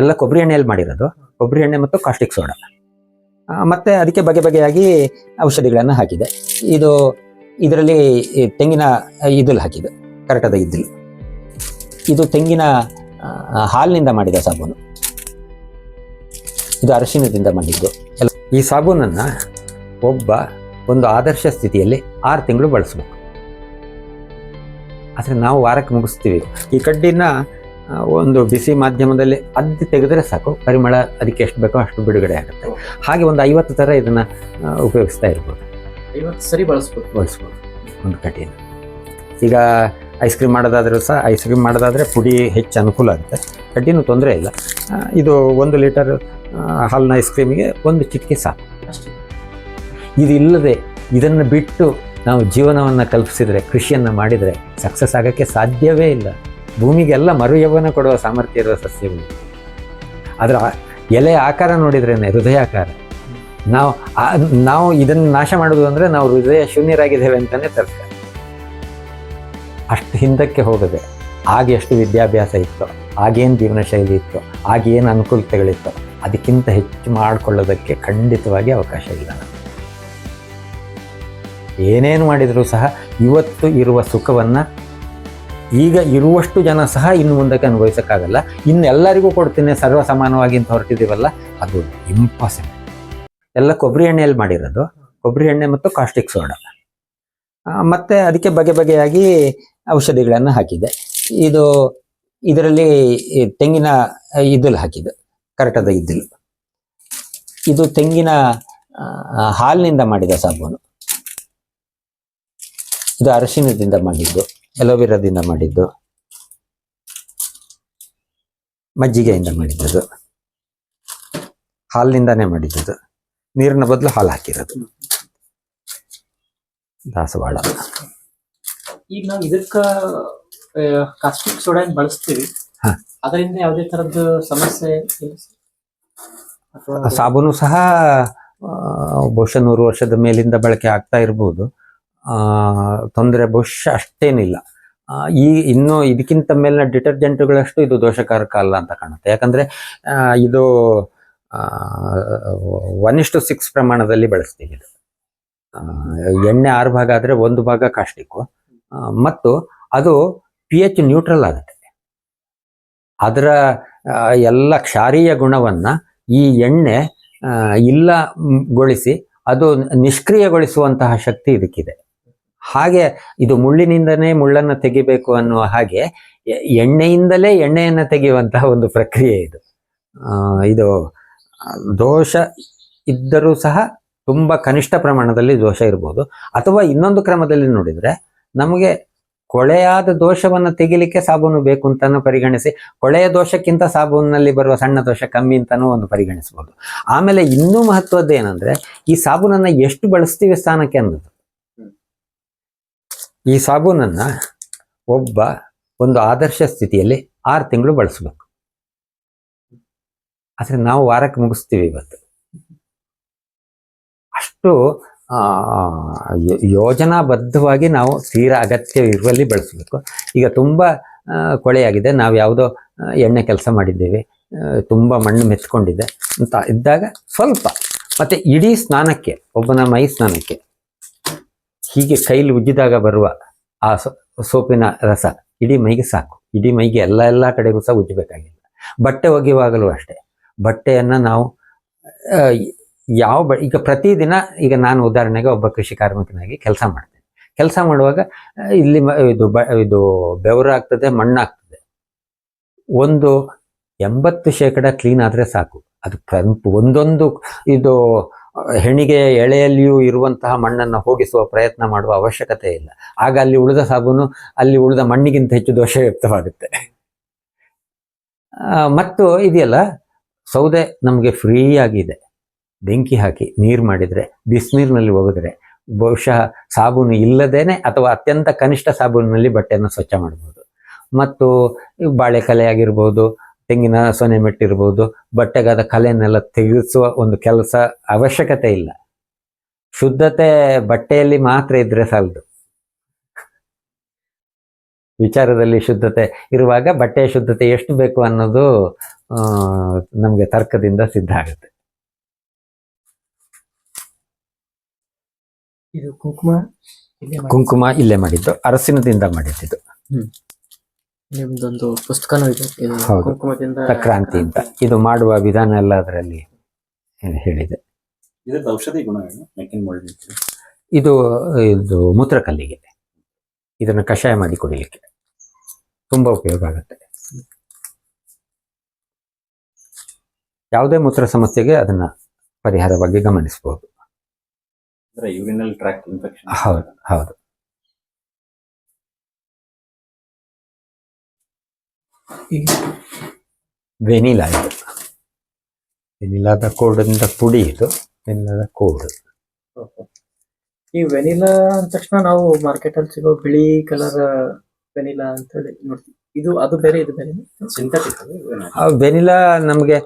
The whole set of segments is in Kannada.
ಎಲ್ಲ ಕೊಬ್ಬರಿ ಎಣ್ಣೆಯಲ್ಲಿ ಮಾಡಿರೋದು. ಕೊಬ್ಬರಿ ಎಣ್ಣೆ ಮತ್ತು ಕಾಸ್ಟಿಕ್ ಸೋಡಾ ಮತ್ತೆ ಅದಕ್ಕೆ ಬಗೆ ಬಗೆಯಾಗಿ ಔಷಧಿಗಳನ್ನು ಹಾಕಿದೆ. ಇದು ಇದರಲ್ಲಿ ತೆಂಗಿನ ಇದಲ್ಲಿ ಹಾಕಿದೆ. ಕರೆಕ್ಟಾದ ಇದ್ದಿಲು ಇದು ತೆಂಗಿನ ಹಾಲಿನಿಂದ ಮಾಡಿದ ಸಾಬೂನು. ಇದು ಅರಶಿನದಿಂದ ಮಾಡಿದ್ದು. ಈ ಸಾಬೂನನ್ನು ಒಬ್ಬ ಒಂದು ಆದರ್ಶ ಸ್ಥಿತಿಯಲ್ಲಿ ಆರು ತಿಂಗಳು ಬಳಸಬೇಕು. ಆದರೆ ನಾವು ವಾರಕ್ಕೆ ಮುಗಿಸ್ತೀವಿ. ಈ ಕಡ್ಡಿನ ಒಂದು ಬಿಸಿ ಮಾಧ್ಯಮದಲ್ಲಿ ಅದ್ದಿ ತೆಗೆದರೆ ಸಾಕು. ಪರಿಮಳ ಅದಕ್ಕೆ ಎಷ್ಟು ಬೇಕೋ ಅಷ್ಟು ಬಿಡುಗಡೆ ಆಗುತ್ತೆ. ಹಾಗೆ ಒಂದು ಐವತ್ತು ಥರ ಇದನ್ನು ಉಪಯೋಗಿಸ್ತಾ ಇರ್ಬೋದು. ಐವತ್ತು ಸರಿ ಬಳಸ್ಬೋದು. ಬಳಸ್ಬೋದು. ಒಂದು ಕಠಿಣ ಈಗ ಐಸ್ ಕ್ರೀಮ್ ಮಾಡೋದಾದರೂ ಸಹ ಐಸ್ ಕ್ರೀಮ್ ಮಾಡೋದಾದರೆ ಪುಡಿ ಹೆಚ್ಚು ಅನುಕೂಲ ಆಗುತ್ತೆ. ಕಡ್ಡಿನೂ ತೊಂದರೆ ಇಲ್ಲ. ಇದು ಒಂದು ಲೀಟರ್ ಹಾಲಿನ ಐಸ್ ಕ್ರೀಮಿಗೆ ಒಂದು ಚಿಟಿಕೆ ಸಾಕು. ಇದು ಇಲ್ಲದೆ ಇದನ್ನು ಬಿಟ್ಟು ನಾವು ಜೀವನವನ್ನು ಕಲ್ಪಿಸಿದರೆ ಕೃಷಿಯನ್ನು ಮಾಡಿದರೆ ಸಕ್ಸಸ್ ಆಗೋಕ್ಕೆ ಸಾಧ್ಯವೇ ಇಲ್ಲ. ಭೂಮಿಗೆಲ್ಲ ಮರುಯವನ ಕೊಡುವ ಸಾಮರ್ಥ್ಯ ಇರುವ ಸಸ್ಯಗಳು ಅದರ ಎಲೆ ಆಕಾರ ನೋಡಿದ್ರೇ ಹೃದಯಾಕಾರ ನಾವು ನಾವು ಇದನ್ನು ನಾಶ ಮಾಡೋದು ಅಂದರೆ ನಾವು ಹೃದಯ ಶೂನ್ಯರಾಗಿದ್ದೇವೆ ಅಂತಲೇ ತರ್ಕ. ಅಷ್ಟು ಹಿಂದಕ್ಕೆ ಹೋಗದೆ, ಆಗ ಎಷ್ಟು ವಿದ್ಯಾಭ್ಯಾಸ ಇತ್ತು ಆಗೇನು ಜೀವನ ಶೈಲಿ ಇತ್ತು ಆಗೇನು ಅನುಕೂಲತೆಗಳಿತ್ತು, ಅದಕ್ಕಿಂತ ಹೆಚ್ಚು ಮಾಡಿಕೊಳ್ಳೋದಕ್ಕೆ ಖಂಡಿತವಾಗಿ ಅವಕಾಶ ಇಲ್ಲ. ಏನೇನು ಮಾಡಿದರೂ ಸಹ ಇವತ್ತು ಇರುವ ಸುಖವನ್ನು ಈಗ ಇರುವಷ್ಟು ಜನ ಸಹ ಇನ್ನು ಮುಂದಕ್ಕೆ ಅನುಭವಿಸೋಕ್ಕಾಗಲ್ಲ. ಇನ್ನೆಲ್ಲರಿಗೂ ಕೊಡ್ತೀನಿ ಸರ್ವ ಸಮಾನವಾಗಿ ಅಂತ ಹೊರಟಿದ್ದೀವಲ್ಲ, ಅದು ಇಂಪಾಸಿಬಲ್ ಎಲ್ಲ ಕೊಬ್ಬರಿ ಎಣ್ಣೆಯಲ್ಲಿ ಮಾಡಿರೋದು. ಕೊಬ್ಬರಿ ಎಣ್ಣೆ ಮತ್ತು ಕಾಸ್ಟಿಕ್ ಸೋಡಾ ಮತ್ತು ಅದಕ್ಕೆ ಬಗೆ ಬಗೆಯಾಗಿ ಔಷಧಿಗಳನ್ನು ಹಾಕಿದೆ. ಇದು, ಇದರಲ್ಲಿ ತೆಂಗಿನ ಇದ್ದಿಲು ಹಾಕಿದೆ ಕರೆಕ್ಟಾದ ಇದ್ದಿಲು ಇದು ತೆಂಗಿನ ಹಾಲಿನಿಂದ ಮಾಡಿದ ಸಾಬೂನು. ಇದು ಅರಶಿನದಿಂದ ಮಾಡಿದ್ದು. ಎಲೋವಿರಾದಿಂದ ಮಾಡಿದ್ದು ಮಜ್ಜಿಗೆಯಿಂದ ಮಾಡಿದ್ದದು. ಹಾಲಿನಿಂದಾನೇ ಮಾಡಿದ್ದದು. ನೀರಿನ ಬದಲು ಹಾಲು ಹಾಕಿರೋದು. ದಾಸವಾಳ ಈಗ ನಾವು ಇದಕ್ಕ ಕಾಸ್ಟಿಕ್ ಸೋಡಾ ಬಳಸ್ತೀವಿ. ಅದರಿಂದ ಯಾವುದೇ ತರದ್ದು ಸಮಸ್ಯೆ ಸಾಬೂನು ಸಹ ಬಹುಶಃ ನೂರು ವರ್ಷದ ಮೇಲಿಂದ ಬಳಕೆ ಆಗ್ತಾ ಇರ್ಬೋದು. ತೊಂದರೆ ಬಹುಶಃ ಅಷ್ಟೇನಿಲ್ಲ. ಈ ಇನ್ನು ಇದಕ್ಕಿಂತ ಮೇಲಿನ ಡಿಟರ್ಜೆಂಟ್ಗಳಷ್ಟು ಇದು ದೋಷಕಾರಕ ಅಲ್ಲ ಅಂತ ಕಾಣುತ್ತೆ. ಯಾಕಂದರೆ ಇದು ಒನ್ ಇಷ್ಟು ಸಿಕ್ಸ್ ಪ್ರಮಾಣದಲ್ಲಿ ಬಳಸ್ತೀವಿ ಇದು. ಎಣ್ಣೆ ಆರು ಭಾಗ ಆದರೆ ಒಂದು ಭಾಗ ಕಾಸ್ಟಿಕ್ಕು. ಮತ್ತು ಅದು ಪಿ ಎಚ್ ನ್ಯೂಟ್ರಲ್ ಆಗುತ್ತೆ. ಅದರ ಎಲ್ಲ ಕ್ಷಾರೀಯ ಗುಣವನ್ನು ಈ ಎಣ್ಣೆ ಇಲ್ಲಗೊಳಿಸಿ ಅದು ನಿಷ್ಕ್ರಿಯಗೊಳಿಸುವಂತಹ ಶಕ್ತಿ ಇದಕ್ಕಿದೆ. ಹಾಗೆ ಇದು ಮುಳ್ಳಿನಿಂದನೇ ಮುಳ್ಳನ್ನು ತೆಗಿಬೇಕು ಅನ್ನುವ ಹಾಗೆ ಎಣ್ಣೆಯಿಂದಲೇ ಎಣ್ಣೆಯನ್ನು ತೆಗೆಯುವಂತಹ ಒಂದು ಪ್ರಕ್ರಿಯೆ ಇದು. ಇದು ದೋಷ ಇದ್ದರೂ ಸಹ ತುಂಬ ಕನಿಷ್ಠ ಪ್ರಮಾಣದಲ್ಲಿ ದೋಷ ಇರ್ಬೋದು. ಅಥವಾ ಇನ್ನೊಂದು ಕ್ರಮದಲ್ಲಿ ನೋಡಿದರೆ ನಮಗೆ ಕೊಳೆಯಾದ ದೋಷವನ್ನು ತೆಗಿಲಿಕ್ಕೆ ಸಾಬೂನು ಬೇಕು ಅಂತಾನು ಪರಿಗಣಿಸಿ, ಕೊಳೆಯ ದೋಷಕ್ಕಿಂತ ಸಾಬೂನಿನಲ್ಲಿ ಬರುವ ಸಣ್ಣ ದೋಷ ಕಮ್ಮಿ ಅಂತಾನೂ ಒಂದು ಪರಿಗಣಿಸ್ಬೋದು. ಆಮೇಲೆ ಇನ್ನೂ ಮಹತ್ವದ್ದು ಏನಂದ್ರೆ, ಈ ಸಾಬೂನನ್ನ ಎಷ್ಟು ಬಳಸ್ತೀವಿ ಸ್ಥಾನಕ್ಕೆ ಅನ್ನೋದು. ಈ ಸಾಬೂನನ್ನು ಒಬ್ಬ ಒಂದು ಆದರ್ಶ ಸ್ಥಿತಿಯಲ್ಲಿ ಆರು ತಿಂಗಳು ಬಳಸಬೇಕು. ಆದರೆ ನಾವು ವಾರಕ್ಕೆ ಮುಗಿಸ್ತೀವಿ ಇವತ್ತು. ಅಷ್ಟು ಯೋಜನಾಬದ್ಧವಾಗಿ ನಾವು ತೀರಾ ಅಗತ್ಯ ಇರುವಲ್ಲಿ ಬಳಸಬೇಕು. ಈಗ ತುಂಬ ಕೊಳೆಯಾಗಿದೆ. ನಾವು ಯಾವುದೋ ಎಣ್ಣೆ ಕೆಲಸ ಮಾಡಿದ್ದೇವೆ. ತುಂಬ ಮಣ್ಣು ಮೆತ್ಕೊಂಡಿದೆ ಅಂತ ಇದ್ದಾಗ ಸ್ವಲ್ಪ. ಮತ್ತು ಇಡೀ ಸ್ನಾನಕ್ಕೆ, ಒಬ್ಬನ ಮೈ ಸ್ನಾನಕ್ಕೆ ಹೀಗೆ ಕೈಲಿ ಉಜ್ಜಿದಾಗ ಬರುವ ಆ ಸೋಪಿನ ರಸ ಇಡೀ ಮೈಗೆ ಸಾಕು. ಇಡೀ ಮೈಗೆ ಎಲ್ಲ ಎಲ್ಲ ಕಡೆಗೂ ಸಹ ಉಜ್ಜಬೇಕಾಗಿಲ್ಲ. ಬಟ್ಟೆ ಒಗೆಯುವಾಗಲೂ ಅಷ್ಟೇ. ಬಟ್ಟೆಯನ್ನು ನಾವು ಯಾವ ಬ, ಈಗ ಪ್ರತಿದಿನ ಈಗ ನಾನು ಉದಾಹರಣೆಗೆ ಒಬ್ಬ ಕೃಷಿ ಕಾರ್ಮಿಕನಾಗಿ ಕೆಲಸ ಮಾಡ್ತೇನೆ. ಕೆಲಸ ಮಾಡುವಾಗ ಇಲ್ಲಿ ಇದು ಬ, ಇದು ಬೆವರು ಆಗ್ತದೆ ಮಣ್ಣಾಗ್ತದೆ ಒಂದು ಎಂಬತ್ತು ಶೇಕಡ ಕ್ಲೀನ್ ಆದರೆ ಸಾಕು. ಅದು ಒಂದೊಂದು ಇದು ಹೆಣಿಗೆ ಎಳೆಯಲ್ಲಿಯೂ ಇರುವಂತಹ ಮಣ್ಣನ್ನು ಹೋಗಿಸುವ ಪ್ರಯತ್ನ ಮಾಡುವ ಅವಶ್ಯಕತೆ ಇಲ್ಲ. ಆಗ ಅಲ್ಲಿ ಉಳಿದ ಸಾಬೂನು, ಅಲ್ಲಿ ಉಳಿದ ಮಣ್ಣಿಗಿಂತ ಹೆಚ್ಚು ದೋಷಯುಕ್ತವಾಗುತ್ತೆ. ಮತ್ತು ಇದೆಯಲ್ಲ, ಸೌದೆ ನಮಗೆ ಫ್ರೀಯಾಗಿದೆ. ಬೆಂಕಿ ಹಾಕಿ ನೀರು ಮಾಡಿದರೆ, ಬಿಸಿನೀರಿನಲ್ಲಿ ಒಗೆದ್ರೆ, ಬಹುಶಃ ಸಾಬೂನು ಇಲ್ಲದೇನೆ ಅಥವಾ ಅತ್ಯಂತ ಕನಿಷ್ಠ ಸಾಬೂನಿನಲ್ಲಿ ಬಟ್ಟೆಯನ್ನು ಸ್ವಚ್ಛ ಮಾಡ್ಬೋದು. ಮತ್ತು ಬಾಳೆಕಲೆ ಆಗಿರ್ಬೋದು ತೆಂಗಿನ ಸೊನೆ ಮೆಟ್ಟಿರ್ಬೋದು ಬಟ್ಟೆಗಾದ ಕಲೆಯನ್ನೆಲ್ಲ ತೆಗೆಸುವ ಒಂದು ಕೆಲಸ ಅವಶ್ಯಕತೆ ಇಲ್ಲ. ಶುದ್ಧತೆ ಬಟ್ಟೆಯಲ್ಲಿ ಮಾತ್ರ ಇದ್ರೆ ಸಾಲದು. ವಿಚಾರದಲ್ಲಿ ಶುದ್ಧತೆ ಇರುವಾಗ ಬಟ್ಟೆಯ ಶುದ್ಧತೆ ಎಷ್ಟು ಬೇಕು ಅನ್ನೋದು ನಮಗೆ ತರ್ಕದಿಂದ ಸಿದ್ಧ ಆಗುತ್ತೆ. ಇದು ಕುಂಕುಮ ಕುಂಕುಮ ಇಲ್ಲೇ ಮಾಡಿದ್ದು ಅರಸಿನದಿಂದ ಮಾಡಿದ್ದು ನಿಮ್ದೊಂದು ಪುಸ್ತಕನೂ ಇದೆ. ಇದು ಹೌದು. ಕುಂಕುಮದಿಂದ ಸಕ್ರಾಂತಿ ಅಂತ. ಇದು ಮಾಡುವ ವಿಧಾನ ಎಲ್ಲ ಅದರಲ್ಲಿ ಹೇಳಿದೆ. ಇದ್ರದ್ದು ಔಷಧಿ ಗುಣಗಳು ಮೆಕ್ಕಿನ ಇದು ಇದು ಮೂತ್ರಕಲ್ಲಿಗೆ. ಇದನ್ನು ಕಷಾಯ ಮಾಡಿ ಕುಡಿಲಿಕ್ಕೆ. ತುಂಬಾ ಉಪಯೋಗ ಆಗುತ್ತೆ. ಯಾವುದೇ ಮೂತ್ರ ಸಮಸ್ಯೆಗೆ ಅದನ್ನ ಪರಿಹಾರವಾಗಿ ಗಮನಿಸಬಹುದು ಅಂದ್ರೆ ಯೂರಿನಲ್ ಟ್ರ್ಯಾಕ್ ಇನ್ಫೆಕ್ಷನ್. ಹೌದು ಹೌದು. ಈ- ವೆನಿಲಾ ಇದು. ವೆನಿಲಾದ ಕೋಡಿಂದ ಪುಡಿ ಇದು ವೆನಿಲಾದ ಕೋಡ್ ಈ ವೆನಿಲಾ ಅಂದ ತಕ್ಷಣ ನಾವು ಮಾರ್ಕೆಟ್ ಅಲ್ಲಿ ಸಿಗೋ ಬಿಳಿ ಕಲರ್ ವೆನಿಲಾ ಅಂತ ಹೇಳಿ ನೋಡ್ತೀವಿ. ಇದು ಅದು ಬೇರೆ ಇದು ಬೇರೆ? ಸಿಂಥೆಟಿಕ್ ಆ ವೆನಿಲಾ ನಮಗೆ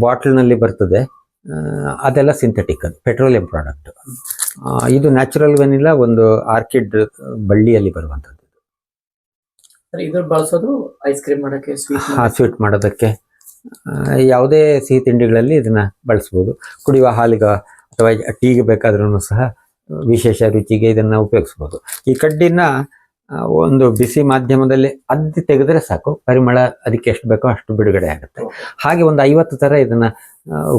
ಬಾಟಲ್ನಲ್ಲಿ ಬರ್ತದೆ. ಅದೆಲ್ಲ ಸಿಂಥೆಟಿಕ್ ಅದು ಪೆಟ್ರೋಲಿಯಂ ಪ್ರಾಡಕ್ಟ್ ಇದು ನ್ಯಾಚುರಲ್ ವೆನಿಲಾ ಒಂದು ಆರ್ಕಿಡ್ ಬಳ್ಳಿಯಲ್ಲಿ ಬರುವಂಥದ್ದು. ಬಳಸೋದು ಐಸ್ ಕ್ರೀಮ್ ಮಾಡಕ್ಕೆ ಸ್ವೀಟ್ ಮಾಡೋದಕ್ಕೆ. ಯಾವುದೇ ಸಿಹಿ ತಿಂಡಿಗಳಲ್ಲಿ ಇದನ್ನ ಬಳಸ್ಬೋದು. ಕುಡಿಯುವ ಹಾಲಿಗೆ ಅಥವಾ ಟೀಗೆ ಬೇಕಾದ್ರೂ ಸಹ ವಿಶೇಷ ರುಚಿಗೆ ಇದನ್ನ ಉಪಯೋಗಿಸ್ಬೋದು. ಈ ಕಡ್ಡಿನ ಒಂದು ಬಿಸಿ ಮಾಧ್ಯಮದಲ್ಲಿ ಅದ್ದಿ ತೆಗೆದ್ರೆ ಸಾಕು. ಪರಿಮಳ ಅದಕ್ಕೆ ಎಷ್ಟು ಬೇಕೋ ಅಷ್ಟು ಬಿಡುಗಡೆ ಆಗುತ್ತೆ. ಹಾಗೆ ಒಂದು ಐವತ್ತು ಥರ ಇದನ್ನ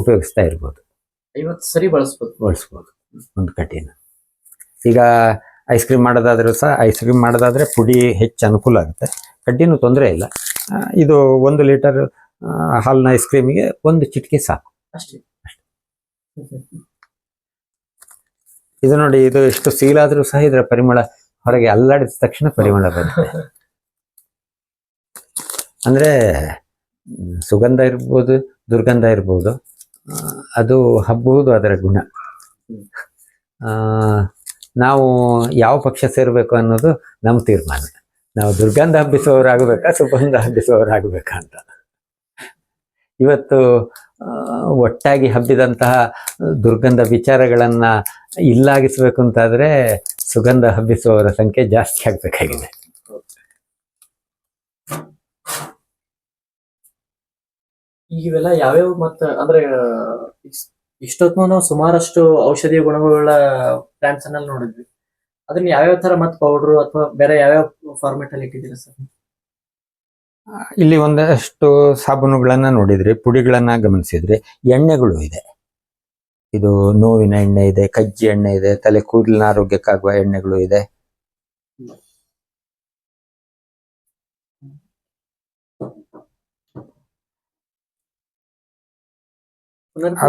ಉಪಯೋಗಿಸ್ತಾ ಇರ್ಬೋದು. ಐವತ್ತು ಸರಿ ಬಳಸ್ಬೋದು. ಬಳಸ್ಬೋದು ಒಂದು ಕಡ್ಡಿನ. ಈಗ ಐಸ್ ಕ್ರೀಮ್ ಮಾಡೋದಾದರೂ ಸಹ ಐಸ್ ಕ್ರೀಮ್ ಮಾಡೋದಾದ್ರೆ ಪುಡಿ ಹೆಚ್ಚು ಅನುಕೂಲ ಆಗುತ್ತೆ. ಕಡ್ಡಿನೂ ತೊಂದರೆ ಇಲ್ಲ. ಇದು ಒಂದು ಲೀಟರ್ ಹಾಲಿನ ಐಸ್ ಕ್ರೀಮಿಗೆ ಒಂದು ಚಿಟಿಕೆ ಸಾಕು. ಅಷ್ಟೇ. ಇದು ನೋಡಿ ಇದು ಎಷ್ಟು ಸೀಲಾದರೂ ಸಹ ಇದರ ಪರಿಮಳ ಹೊರಗೆ ಅಲ್ಲಾಡಿದ ತಕ್ಷಣ ಪರಿಮಳ ಬರುತ್ತೆ. ಅಂದ್ರೆ ಸುಗಂಧ ಇರ್ಬೋದು ದುರ್ಗಂಧ ಇರ್ಬೋದು ಅದು ಹಬ್ಬುವುದು ಅದರ ಗುಣ. ಆ, ನಾವು ಯಾವ ಪಕ್ಷ ಸೇರಬೇಕು ಅನ್ನೋದು ನಮ್ಮ ತೀರ್ಮಾನ. ನಾವು ದುರ್ಗಂಧ ಹಬ್ಬಿಸುವವರಾಗಬೇಕಾ, ಸುಗಂಧ ಹಬ್ಬಿಸುವವರಾಗಬೇಕಾ ಅಂತ ಇವತ್ತು ಒಟ್ಟಾಗಿ ಹಬ್ಬಿದಂತಹ ದುರ್ಗಂಧ ವಿಚಾರಗಳನ್ನು ಇಲ್ಲಾಗಿಸಬೇಕು ಅಂತಾದರೆ ಸುಗಂಧ ಹಬ್ಬಿಸುವವರ ಸಂಖ್ಯೆ ಜಾಸ್ತಿ ಆಗಬೇಕಾಗಿದೆ. ಈಗ ಇವೆಲ್ಲ ಯಾವ್ಯಾವ ಮತ್ತೆ, ಅಂದ್ರೆ ಇಷ್ಟೊತ್ತು ನಾವು ಸುಮಾರಷ್ಟು ಔಷಧೀಯ ಗುಣಗಳುಳ್ಳ ಪ್ಲಾಂಟ್ಸ್ ಅನ್ನೆಲ್ಲ ನೋಡಿದ್ವಿ. ಅದನ್ನ ಯಾವ್ಯಾವ ತರ ಮತ್ ಪೌಡರ್ ಅಥವಾ ಬೇರೆ ಯಾವ್ಯಾವ ಫಾರ್ಮೆಟ್ ಅಲ್ಲಿ ಇಟ್ಟಿದ್ದೀರಾ ಸರ್? ಇಲ್ಲಿ ಒಂದಷ್ಟು ಸಾಬೂನುಗಳನ್ನ ನೋಡಿದ್ರಿ, ಪುಡಿಗಳನ್ನ ಗಮನಿಸಿದ್ರಿ, ಎಣ್ಣೆಗಳು ಇದೆ. ಇದು ನೋವಿನ ಎಣ್ಣೆ ಇದೆ, ಕಜ್ಜಿ ಎಣ್ಣೆ ಇದೆ, ತಲೆ ಕೂದಲಿನ ಆರೋಗ್ಯಕ್ಕಾಗುವ ಎಣ್ಣೆಗಳು ಇದೆ.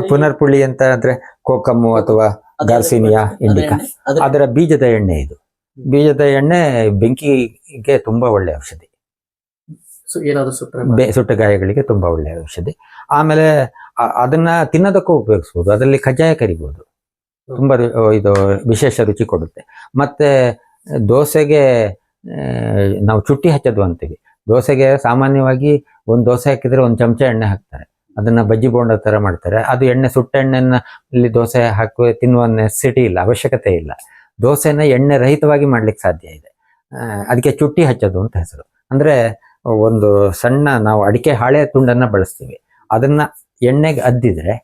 ಪುನರ್ಪುಳಿ ಅಂತ ಅಂದ್ರೆ ಕೋಕಮ್ಮು ಅಥವಾ ಗಾರ್ಸಿನಿಯಾ ಇಂಡಿಕಾ. ಅದರ ಬೀಜದ ಎಣ್ಣೆ ಇದು. ಬೀಜದ ಎಣ್ಣೆ ಬೆಂಕಿಗೆ ತುಂಬಾ ಒಳ್ಳೆ ಔಷಧಿ. ಸುಟ್ಟ ಗಾಯಗಳಿಗೆ ತುಂಬಾ ಒಳ್ಳೆ ಔಷಧಿ. ಆಮೇಲೆ ಅದನ್ನ ತಿನ್ನೋದಕ್ಕೂ ಉಪಯೋಗಿಸ್ಬೋದು. ಅದರಲ್ಲಿ ಕಜ್ಜಾಯ ಕರಿಬಹುದು ತುಂಬಾ ಇದು ವಿಶೇಷ ರುಚಿ ಕೊಡುತ್ತೆ. ಮತ್ತೆ ದೋಸೆಗೆ ನಾವು ಚುಟ್ಟಿ ಹಚ್ಚೋದು ಅಂತೀವಿ. ದೋಸೆಗೆ ಸಾಮಾನ್ಯವಾಗಿ ಒಂದು ದೋಸೆ ಹಾಕಿದ್ರೆ ಒಂದು ಚಮಚ ಎಣ್ಣೆ ಹಾಕ್ತಾರೆ. ಅದನ್ನ ಬಜ್ಜಿ ಬೋಂಡ ತರ ಮಾಡ್ತಾರೆ. ಅದು ಎಣ್ಣೆ, ಸುಟ್ಟ ಎಣ್ಣೆನ ಇಲ್ಲಿ ದೋಸೆ ಹಾಕುವ ತಿನ್ನುವ ನೆಸಿಟಿ ಇಲ್ಲ, ಅವಶ್ಯಕತೆ ಇಲ್ಲ. ದೋಸೆನ ಎಣ್ಣೆ ರಹಿತವಾಗಿ ಮಾಡ್ಲಿಕ್ಕೆ ಸಾಧ್ಯ ಇದೆ. ಅದಕ್ಕೆ ಚುಟ್ಟಿ ಹಚ್ಚೋದು ಅಂತ ಹೆಸರು. ಅಂದ್ರೆ ಒಂದು ಸಣ್ಣ ನಾವು ಅಡಿಕೆ ಹಾಳೆ ತುಂಡನ್ನ ಬಳಸ್ತೀವಿ. ಅದನ್ನ ಎಣ್ಣೆಗೆ ಅದ್ದಿದ್ರೆ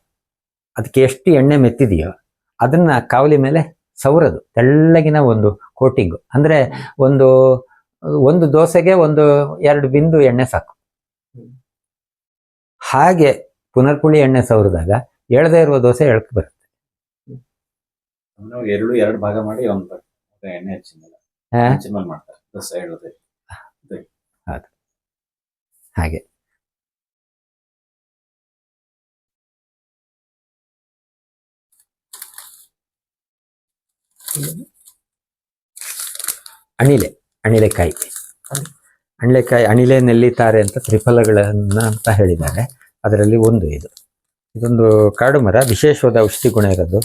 ಅದಕ್ಕೆ ಎಷ್ಟು ಎಣ್ಣೆ ಮೆತ್ತಿದೆಯೋ ಅದನ್ನ ಕಾವಲಿ ಮೇಲೆ ಸವರದು. ತೆಳ್ಳಗಿನ ಒಂದು ಕೋಟಿಂಗು. ಅಂದ್ರೆ ಒಂದು ಒಂದು ದೋಸೆಗೆ ಒಂದು ಎರಡು ಬಿಂದು ಎಣ್ಣೆ ಸಾಕು. ಹಾಗೆ ಪುನರ್ಪುಳಿ ಎಣ್ಣೆ ಸವರಿದಾಗ ಎಳ್ದೇ ಇರುವ ದೋಸೆ ಎಳ್ಕ್ ಬರುತ್ತೆ. ನಾವು ಎರಡು ಎರಡು ಭಾಗ ಮಾಡಿ ಒಂದು ಎಣ್ಣೆ ಹಚ್ಚಿಲ್ಲ ಹಾ? ಹಚ್ಚಿದ ಮಾಡ್ತಾರೆ. ದೋಸೆ ಹಾಗೆ. ಅಣಿಲೆ ಅಣಿಲೆಕಾಯಿ ಅಣಿಲೆಕಾಯಿ ಅಣಿಲೆ ನೆಲ್ಲಿತಾರೆ ಅಂತ ತ್ರಿಫಲಗಳನ್ನ ಅಂತ ಹೇಳಿದ್ದಾರೆ. ಅದರಲ್ಲಿ ಒಂದು ಇದು. ಇದೊಂದು ಕಾಡು ಮರ ವಿಶೇಷವಾದ ಔಷಧಿ ಗುಣ ಇರೋದು.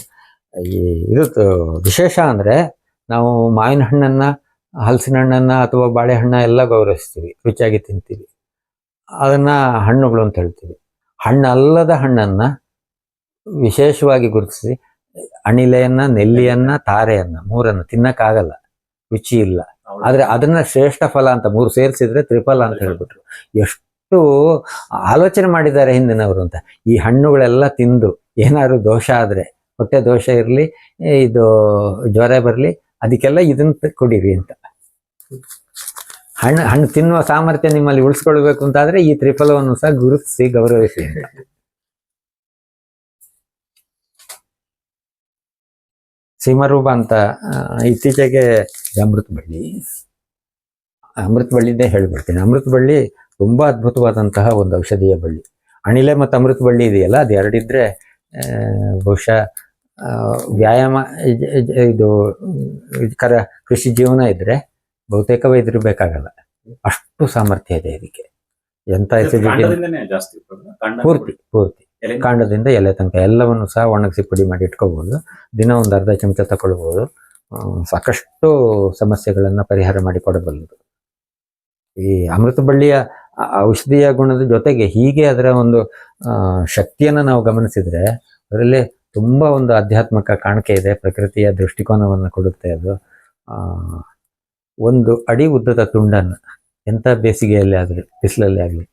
ಈ ಇದು ವಿಶೇಷ ಅಂದ್ರೆ ನಾವು ಮಾವಿನ ಹಣ್ಣನ್ನ ಹಲಸಿನ ಹಣ್ಣನ್ನ ಅಥವಾ ಬಾಳೆಹಣ್ಣ ಎಲ್ಲ ಗೌರವಿಸ್ತೀವಿ. ರುಚಿಯಾಗಿ ತಿಂತೀವಿ. ಅದನ್ನ ಹಣ್ಣುಗಳು ಅಂತ ಹೇಳ್ತೀವಿ. ಹಣ್ಣಲ್ಲದ ಹಣ್ಣನ್ನ ವಿಶೇಷವಾಗಿ ಗುರುತಿಸಿ ಅಣಿಲೆಯನ್ನು ನೆಲ್ಲಿಯನ್ನ ತಾರೆಯನ್ನ ಮೂರನ್ನ ತಿನ್ನಕ್ಕಾಗಲ್ಲ. ರುಚಿ ಇಲ್ಲ. ಆದರೆ ಅದನ್ನ ಶ್ರೇಷ್ಠ ಫಲ ಅಂತ ಮೂರು ಸೇರಿಸಿದ್ರೆ ತ್ರಿಫಲ ಅಂತ ಹೇಳ್ಬಿಟ್ರು. ಎಷ್ಟು ಆಲೋಚನೆ ಮಾಡಿದ್ದಾರೆ ಹಿಂದಿನವರು ಅಂತ. ಈ ಹಣ್ಣುಗಳೆಲ್ಲ ತಿಂದು ಏನಾದ್ರು ದೋಷ ಆದ್ರೆ, ಹೊಟ್ಟೆ ದೋಷ ಇರಲಿ, ಇದು ಜ್ವರ ಬರಲಿ, ಅದಕ್ಕೆಲ್ಲ ಇದನ್ನ ಕುಡಿರಿ ಕುಡೀರಿ ಅಂತ. ಹಣ್ಣು ಹಣ್ಣು ತಿನ್ನುವ ಸಾಮರ್ಥ್ಯ ನಿಮ್ಮಲ್ಲಿ ಉಳಿಸ್ಕೊಳ್ಬೇಕು ಅಂತಾದ್ರೆ ಈ ತ್ರಿಫಲವನ್ನು ಸಹ ಗುರುತಿಸಿ ಗೌರವಿಸಿ ಅಂತ. ಸೀಮರೂಪ ಅಂತ ಇತ್ತೀಚೆಗೆ ಅಮೃತ ಬಳ್ಳಿ, ಅಮೃತ ಬಳ್ಳಿದ್ದೇ ಹೇಳ್ಬಿಡ್ತೀನಿ. ಅಮೃತ ಬಳ್ಳಿ ತುಂಬಾ ಅದ್ಭುತವಾದಂತಹ ಒಂದು ಔಷಧೀಯ ಬಳ್ಳಿ. ಅಣಿಲೆ ಮತ್ತು ಅಮೃತ ಬಳ್ಳಿ ಇದೆಯಲ್ಲ ಅದು ಎರಡಿದ್ರೆ ಬಹುಶಃ ವ್ಯಾಯಾಮ ಇದ್- ಕರ ಕೃಷಿ ಜೀವನ ಇದ್ರೆ ಬಹುತೇಕ ವೈದ್ಯರು ಬೇಕಾಗಲ್ಲ ಅಷ್ಟು ಸಾಮರ್ಥ್ಯ ಇದೆ ಇದಕ್ಕೆ. ಎಂತ ಎಸಿಡಿಟಿ. ಪೂರ್ತಿ ಪೂರ್ತಿ. ಕಾಂಡದಿಂದ ಎಲೆ ತನಕ ಎಲ್ಲವನ್ನು ಸಹ ಒಣಗಿಸಿ ಪುಡಿ ಮಾಡಿ ಇಟ್ಕೋಬಹುದು ದಿನ ಒಂದು ಅರ್ಧ ಚಮಚ ತಗೊಳ್ಬಹುದು ಆ, ಸಾಕಷ್ಟು ಸಮಸ್ಯೆಗಳನ್ನ ಪರಿಹಾರ ಮಾಡಿ ಕೊಡಬಲ್ಲದು ಈ ಅಮೃತ ಬಳ್ಳಿಯ ಔಷಧೀಯ ಗುಣದ ಜೊತೆಗೆ ಹೀಗೆ ಅದರ ಒಂದು ಶಕ್ತಿಯನ್ನು ನಾವು ಗಮನಿಸಿದರೆ ಅದರಲ್ಲಿ ತುಂಬ ಒಂದು ಆಧ್ಯಾತ್ಮಿಕ ಕಾಣಿಕೆ ಇದೆ, ಪ್ರಕೃತಿಯ ದೃಷ್ಟಿಕೋನವನ್ನು ಕೊಡುತ್ತೆ ಅದು. ಒಂದು ಅಡಿ ಉದ್ದದ ತುಂಡನ್ನು ಎಂಥ ಬೇಸಿಗೆಯಲ್ಲಿ ಆಗಲಿ ಬಿಸಿಲಲ್ಲಿ ಆಗಲಿ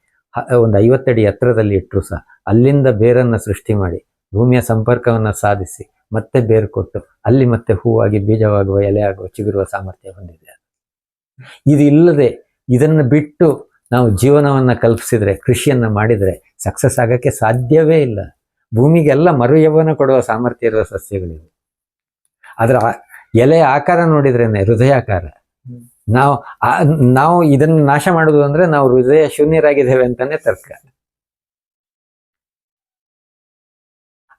ಒಂದು ಐವತ್ತಡಿ ಎತ್ತರದಲ್ಲಿ ಇಟ್ಟರು ಸಹ ಅಲ್ಲಿಂದ ಬೇರನ್ನು ಸೃಷ್ಟಿ ಮಾಡಿ, ಭೂಮಿಯ ಸಂಪರ್ಕವನ್ನು ಸಾಧಿಸಿ, ಮತ್ತೆ ಬೇರು ಕೊಟ್ಟು, ಅಲ್ಲಿ ಮತ್ತೆ ಹೂವಾಗಿ ಬೀಜವಾಗುವ ಎಲೆ ಆಗುವ ಚಿಗುರುವ ಸಾಮರ್ಥ್ಯ ಹೊಂದಿದೆ ಇದು ಇಲ್ಲದೆ ಇದನ್ನು ಬಿಟ್ಟು ನಾವು ಜೀವನವನ್ನು ಕಲ್ಪಿಸಿದ್ರೆ, ಕೃಷಿಯನ್ನು ಮಾಡಿದರೆ ಸಕ್ಸಸ್ ಆಗೋಕ್ಕೆ ಸಾಧ್ಯವೇ ಇಲ್ಲ. ಭೂಮಿಗೆಲ್ಲ ಮರುಯವನ ಕೊಡುವ ಸಾಮರ್ಥ್ಯ ಇರುವ ಸಸ್ಯಗಳಿವೆ. ಅದರ ಎಲೆ ಆಕಾರ ನೋಡಿದ್ರೇನೆ, ಹೃದಯಾಕಾರ. ನಾವು ನಾವು ಇದನ್ನು ನಾಶ ಮಾಡುದು ಅಂದ್ರೆ ನಾವು ಹೃದಯ ಶೂನ್ಯರಾಗಿದ್ದೇವೆ ಅಂತಾನೆ ತರ್ಕ.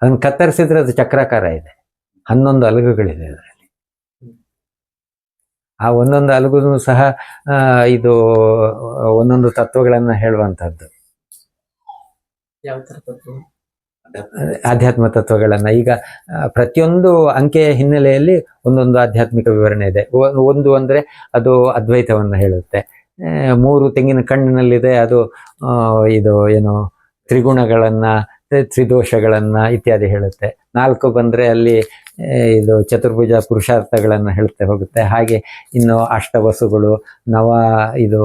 ಅದನ್ನು ಕತ್ತರಿಸಿದ್ರೆ ಅದು ಚಕ್ರಾಕಾರ ಇದೆ. ಹನ್ನೊಂದು ಅಲಗುಗಳಿದೆ ಅದರಲ್ಲಿ. ಆ ಒಂದೊಂದು ಅಲಗುನು ಸಹ ಇದು ಒಂದೊಂದು ತತ್ವಗಳನ್ನ ಹೇಳುವಂತಹದ್ದು. ಯಾವ ತರ ತತ್ವ? ಆಧ್ಯಾತ್ಮ ತತ್ವಗಳನ್ನ. ಈಗ ಪ್ರತಿಯೊಂದು ಅಂಕೆಯ ಹಿನ್ನೆಲೆಯಲ್ಲಿ ಒಂದೊಂದು ಆಧ್ಯಾತ್ಮಿಕ ವಿವರಣೆ ಇದೆ. ಒಂದು ಅಂದ್ರೆ ಅದು ಅದ್ವೈತವನ್ನು ಹೇಳುತ್ತೆ. ಮೂರು ತೆಂಗಿನ ಕಣ್ಣಿನಲ್ಲಿದೆ ಅದು ಇದು ಏನು ತ್ರಿಗುಣಗಳನ್ನ ತ್ರಿ- ತ್ರಿದೋಷಗಳನ್ನ ಇತ್ಯಾದಿ ಹೇಳುತ್ತೆ. ನಾಲ್ಕು ಬಂದ್ರೆ ಅಲ್ಲಿ ಇದು ಚತುರ್ಭುಜ ಪುರುಷಾರ್ಥಗಳನ್ನು ಹೇಳುತ್ತೆ ಹೋಗುತ್ತೆ. ಹಾಗೆ ಇನ್ನು ಅಷ್ಟವಸುಗಳು, ನವ, ಇದು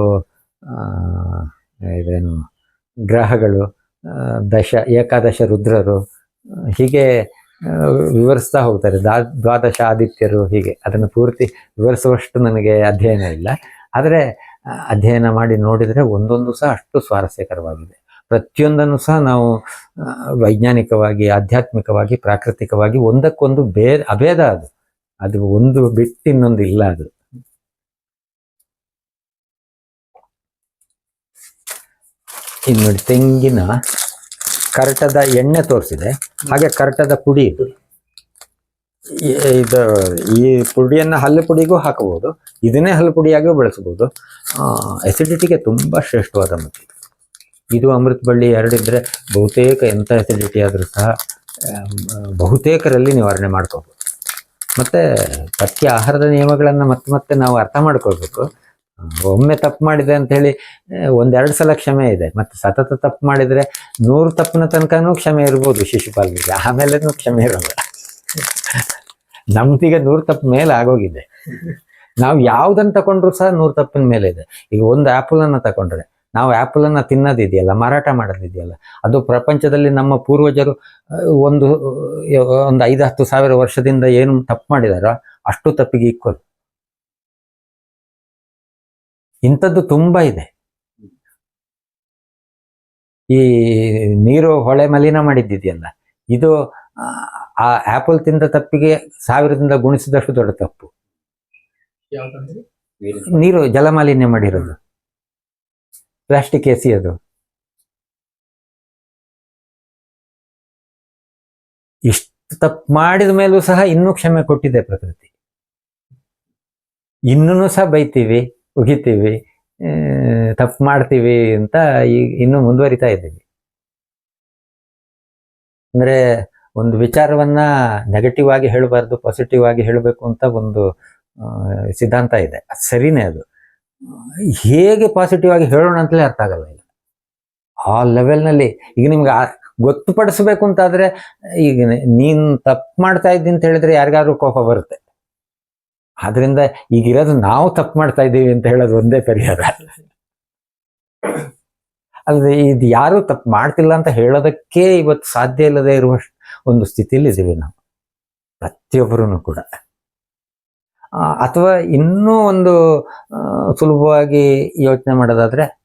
ಇದೇನು, ಗ್ರಹಗಳು ದಶ, ಏಕಾದಶ ರುದ್ರರು, ಹೀಗೆ ವಿವರಿಸ್ತಾ ಹೋಗ್ತಾರೆ. ದಾ ದ್ವಾದಶ ಆದಿತ್ಯರು ಹೀಗೆ. ಅದನ್ನು ಪೂರ್ತಿ ವಿವರಿಸುವಷ್ಟು ನನಗೆ ಅಧ್ಯಯನ ಇಲ್ಲ. ಆದರೆ ಅಧ್ಯಯನ ಮಾಡಿ ನೋಡಿದರೆ ಒಂದೊಂದು ಸಹ ಅಷ್ಟು ಸ್ವಾರಸ್ಯಕರವಾಗಿದೆ. ಪ್ರತಿಯೊಂದನ್ನು ಸಹ ನಾವು ವೈಜ್ಞಾನಿಕವಾಗಿ, ಆಧ್ಯಾತ್ಮಿಕವಾಗಿ, ಪ್ರಾಕೃತಿಕವಾಗಿ ಒಂದಕ್ಕೊಂದು ಬೇರೆ, ಅಭೇದ ಅದು. ಅದು ಒಂದು ಬಿಟ್ಟು ಇನ್ನೊಂದು ಇಲ್ಲ ಅದು. ಇನ್ನು ನೋಡಿ ತೆಂಗಿನ ಕರಟದ ಎಣ್ಣೆ ತೋರಿಸಿದೆ. ಹಾಗೆ ಕರಟದ ಪುಡಿ ಇದು. ಇದು, ಈ ಪುಡಿಯನ್ನು ಹಲ್ಲು ಪುಡಿಗೂ ಹಾಕಬಹುದು. ಇದನ್ನೇ ಹಲ್ಲು ಪುಡಿಯಾಗಿಯೂ ಬಳಸಬಹುದು. ಎಸಿಡಿಟಿಗೆ ತುಂಬಾ ಶ್ರೇಷ್ಠವಾದ ಮದ್ದು ಇದು. ಅಮೃತ ಬಳ್ಳಿ ಎರಡಿದ್ರೆ ಬಹುತೇಕ ಎಂಥ ಎಸಿಡಿಟಿ ಆದರೂ ಸಹ ಬಹುತೇಕರಲ್ಲಿ ನಿವಾರಣೆ ಮಾಡ್ಕೋಬೇಕು ಮತ್ತು ಸತ್ಯ ಆಹಾರದ ನಿಯಮಗಳನ್ನು ಮತ್ತೆ ಮತ್ತೆ ನಾವು ಅರ್ಥ ಮಾಡ್ಕೋಬೇಕು ಒಮ್ಮೆ ತಪ್ಪು ಮಾಡಿದೆ ಆ, ಒಂದೆರಡು ಸಲ ಕ್ಷಮೆ ಇದೆ. ಮತ್ತು ಸತತ ತಪ್ಪು ಮಾಡಿದರೆ ನೂರು ತಪ್ಪಿನ ತನಕನೂ ಕ್ಷಮೆ ಇರ್ಬೋದು ಶಿಶುಪಾಲನಿಗೆ ಆಮೇಲೆನೂ ಕ್ಷಮೆ ಇರೋಲ್ಲ. ನಮ್ದೀಗ ನೂರು ತಪ್ಪು ಮೇಲೆ ಆಗೋಗಿದೆ. ನಾವು ಯಾವುದನ್ನು ತಗೊಂಡ್ರು ಸಹ ನೂರು ತಪ್ಪಿನ ಮೇಲೆ ಇದೆ. ಈಗ ಒಂದು ಆ್ಯಪಲನ್ನು ತಗೊಂಡ್ರೆ ನಾವು ಆ್ಯಪಲ್ ಅನ್ನ ತಿನ್ನೋದಿದೆಯಲ್ಲ ಮಾರಾಟ ಮಾಡೋದಿದೆಯಲ್ಲ. ಅದು ಪ್ರಪಂಚದಲ್ಲಿ ನಮ್ಮ ಪೂರ್ವಜರು ಒಂದು ಒಂದು ಐದು ಹತ್ತು ಸಾವಿರ ವರ್ಷದಿಂದ ಏನು ತಪ್ಪು ಮಾಡಿದಾರೋ ಅಷ್ಟು ತಪ್ಪಿಗೆ ಈಕ್ವಲ್ ಇಂಥದ್ದು ತುಂಬಾ ಇದೆ. ಈ ನೀರು ಹೊಳೆ ಮಲಿನ ಮಾಡಿದ್ದಿದೆಯಲ್ಲ ಇದು ಆ, ಆ್ಯಪಲ್ ಆಪಲ್ ತಿಂದ ತಪ್ಪಿಗೆ ಸಾವಿರದಿಂದ ಗುಣಿಸಿದಷ್ಟು ದೊಡ್ಡ ತಪ್ಪು. ನೀರು ಜಲಮಾಲಿನ್ಯ ಮಾಡಿರೋದು. ಪ್ಲಾಸ್ಟಿಕ್ ಎಸಿ ಅದು. ಇಷ್ಟು ತಪ್ಪು ಮಾಡಿದ ಮೇಲೂ ಸಹ ಇನ್ನೂ ಕ್ಷಮೆ ಕೊಟ್ಟಿದೆ ಪ್ರಕೃತಿ. ಇನ್ನೂ ಸಹ ಬೈತೀವಿ, ಉಗಿತೀವಿ ತಪ್ಪು ಮಾಡ್ತೀವಿ ಅಂತ ಈಗ ಇನ್ನೂ ಮುಂದುವರಿತಾ ಇದ್ದೀವಿ. ಅಂದ್ರೆ ಒಂದು ವಿಚಾರವನ್ನ ನೆಗೆಟಿವ್ ಆಗಿ ಹೇಳಬಾರ್ದು ಪಾಸಿಟಿವ್ ಆಗಿ ಹೇಳಬೇಕು ಅಂತ ಒಂದು ಸಿದ್ಧಾಂತ ಇದೆ. ಅದು ಸರಿನೇ ಅದು. ಹೇಗೆ ಪಾಸಿಟಿವ್ ಆಗಿ ಹೇಳೋಣ ಅಂತಲೇ ಅರ್ಥ ಆಗಲ್ಲ ಈಗ. ಆ ಲೆವೆಲ್ನಲ್ಲಿ ಈಗ ನಿಮ್ಗೆ ಗೊತ್ತುಪಡಿಸ್ಬೇಕು ಅಂತಾದ್ರೆ ಈಗ ನೀನು ತಪ್ಪು ಮಾಡ್ತಾ ಇದ್ದೀನಿ ಅಂತ ಹೇಳಿದ್ರೆ ಯಾರಿಗಾದ್ರೂ ಕೋಪ ಬರುತ್ತೆ. ಆದ್ರಿಂದ ಈಗಿರೋದು ನಾವು ತಪ್ಪು ಮಾಡ್ತಾ ಇದ್ದೀವಿ ಅಂತ ಹೇಳೋದು ಒಂದೇ ಪರಿಹಾರ. ಅಲ್ಲದೆ ಇದು ಯಾರು ತಪ್ಪು ಮಾಡ್ತಿಲ್ಲ ಅಂತ ಹೇಳೋದಕ್ಕೆ ಇವತ್ತು ಸಾಧ್ಯ ಇಲ್ಲದೆ ಇರುವಷ್ಟು ಒಂದು ಸ್ಥಿತಿಯಲ್ಲಿ ಇದ್ದೀವಿ ನಾವು. ಪ್ರತಿಯೊಬ್ಬರೂ ಕೂಡ. ಅಥವಾ ಇನ್ನೂ ಒಂದು ಸುಲಭವಾಗಿ ಯೋಚನೆ ಮಾಡೋದಾದ್ರೆ,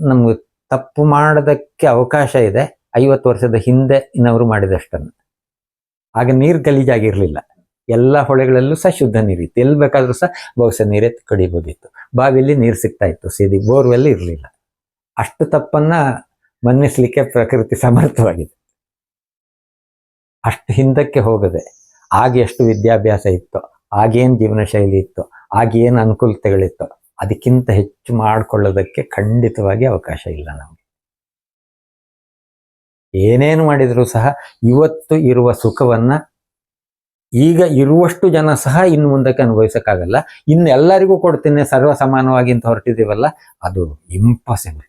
ನಮ್ಗೆ ತಪ್ಪು ಮಾಡೋದಕ್ಕೆ ಅವಕಾಶ ಇದೆ. ಐವತ್ತು ವರ್ಷದ ಹಿಂದೆ ಇನ್ನವರು ಮಾಡಿದಷ್ಟನ್ನು. ಆಗ ನೀರು ಗಲೀಜಾಗಿರಲಿಲ್ಲ ಎಲ್ಲ ಹೊಳೆಗಳಲ್ಲೂ ಸಹ ಶುದ್ಧ ನೀರಿತ್ತು ಎಲ್ಲಿ ಬೇಕಾದ್ರೂ ಸಹ ಬಹುಶಃ ನೀರೇ ಕಡಿಬೋದಿತ್ತು ಬಾವಿಯಲ್ಲಿ ನೀರು ಸಿಗ್ತಾ ಇತ್ತು. ಸೀದಿ ಬೋರ್ವೆಲ್ ಇರಲಿಲ್ಲ. ಅಷ್ಟು ತಪ್ಪನ್ನ ಮನ್ನಿಸ್ಲಿಕ್ಕೆ ಪ್ರಕೃತಿ ಸಮರ್ಥವಾಗಿದೆ. ಅಷ್ಟು ಹಿಂದಕ್ಕೆ ಹೋಗದೆ ಆಗ ಎಷ್ಟು ವಿದ್ಯಾಭ್ಯಾಸ ಇತ್ತು. ಆಗೇನು ಜೀವನ ಶೈಲಿ ಇತ್ತು ಆಗೇನು ಅನುಕೂಲತೆಗಳಿತ್ತು, ಅದಕ್ಕಿಂತ ಹೆಚ್ಚು ಮಾಡಿಕೊಳ್ಳೋದಕ್ಕೆ ಖಂಡಿತವಾಗಿ ಅವಕಾಶ ಇಲ್ಲ ನಮಗೆ. ಏನೇನು ಮಾಡಿದರೂ ಸಹ ಇವತ್ತು ಇರುವ ಸುಖವನ್ನ ಈಗ ಇರುವಷ್ಟು ಜನ ಸಹ ಇನ್ನು ಮುಂದಕ್ಕೆ ಅನುಭವಿಸೋಕ್ಕಾಗಲ್ಲ. ಇನ್ನು ಎಲ್ಲರಿಗೂ ಕೊಡ್ತೀನಿ ಸರ್ವ ಸಮಾನವಾಗಿ ಅಂತ ಹೊರಟಿದ್ದೀವಲ್ಲ, ಅದು ಇಂಪಾಸಿಬಲ್